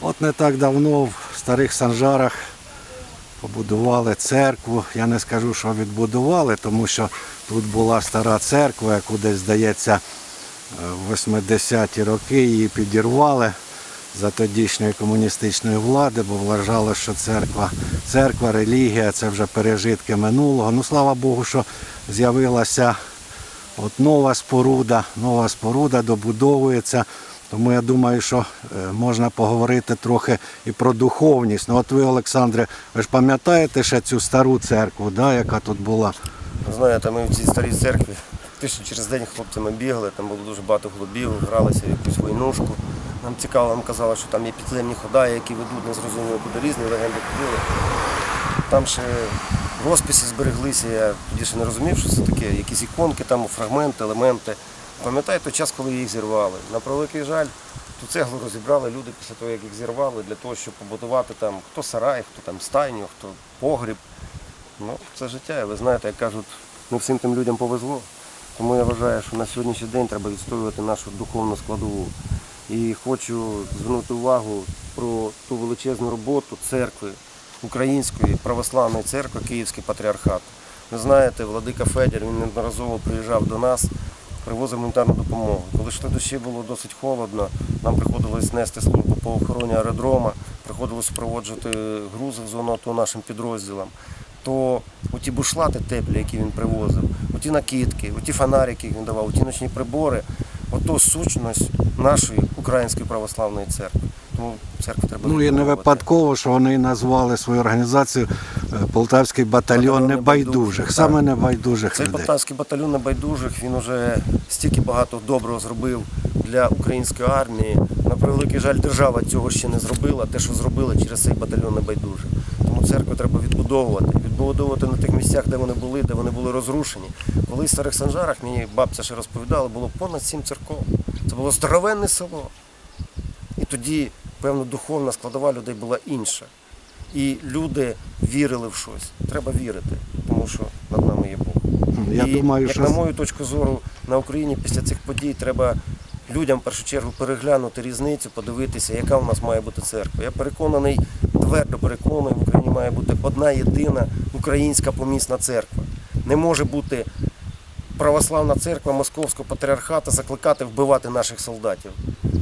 От не так давно в старих санжарах побудували церкву. Я не скажу, що відбудували, тому що тут була стара церква, яку десь, здається, е, в 80-ті роки її підірвали за тодішньої комуністичної влади, бо вважали, що церква, церква, релігія це вже пережитки минулого. Ну, слава Богу, що з'явилася От нова споруда, нова споруда добудовується. Тому я думаю, що е, можна поговорити трохи і про духовність. Ну от ви, Олександре, ви ж пам'ятаєте ще цю стару церкву, да, яка тут була? Знаєте, ми в цій старій церкві тиждень через день хлопцями бігали, там було дуже багато хлопів, гралися в якусь войнушку. Нам цікаво, нам казали, що там є підземні хода, які ведуть незрозуміло куди різні легенди ходили. Там ще розписи збереглися, я тоді ще не розумів, що це таке, якісь іконки, там фрагменти, елементи. Пам'ятаю той час, коли їх зірвали. На превеликий жаль, ту цеглу розібрали люди після того, як їх зірвали, для того, щоб побудувати там хто сарай, хто там стайню, хто погріб. Ну, це життя, і ви знаєте, як кажуть, не всім тим людям повезло. Тому я вважаю, що на сьогоднішній день треба відстоювати нашу духовну складову. І хочу звернути увагу про ту величезну роботу церкви, Української православної церкви, Київський патріархат. Ви знаєте, Владика Федір він неодноразово приїжджав до нас, привозив гуманітарну допомогу. Коли тоді ще було досить холодно, нам приходилось нести службу по охороні аеродрома, приходилось супроводжувати грузи в зону АТО нашим підрозділам то оті бушлати теплі, які він привозив, оті накидки, оті фонарики, які він давав, оті ночні прибори, ото сущність нашої української православної церкви. Тому церкву треба Ну і не випадково, що вони назвали свою організацію е, Полтавський батальйон небайдужих, саме небайдужих Цей людей. полтавський батальйон небайдужих, він уже стільки багато доброго зробив для української армії. На превеликий жаль, держава цього ще не зробила, те, що зробила через цей батальйон небайдужих. Тому церкву треба відбудовувати. Відбудовувати на тих місцях, де вони були, де вони були розрушені. Колись в старих санжарах, мені бабця ще розповідала, було понад сім церков. Це було здоровенне село. І тоді, певно, духовна складова людей була інша. І люди вірили в щось. Треба вірити, тому що над нами є Бог. Я і, думаю, як що на мою точку зору, на Україні після цих подій треба людям в першу чергу переглянути різницю, подивитися, яка у нас має бути церква. Я переконаний, твердо переконаний, в Україні має бути одна єдина українська помісна церква. Не може бути православна церква Московського патріархата закликати вбивати наших солдатів.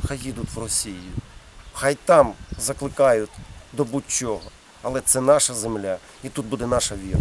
Хай їдуть в Росію, хай там закликають до будь-чого. Але це наша земля, і тут буде наша віра.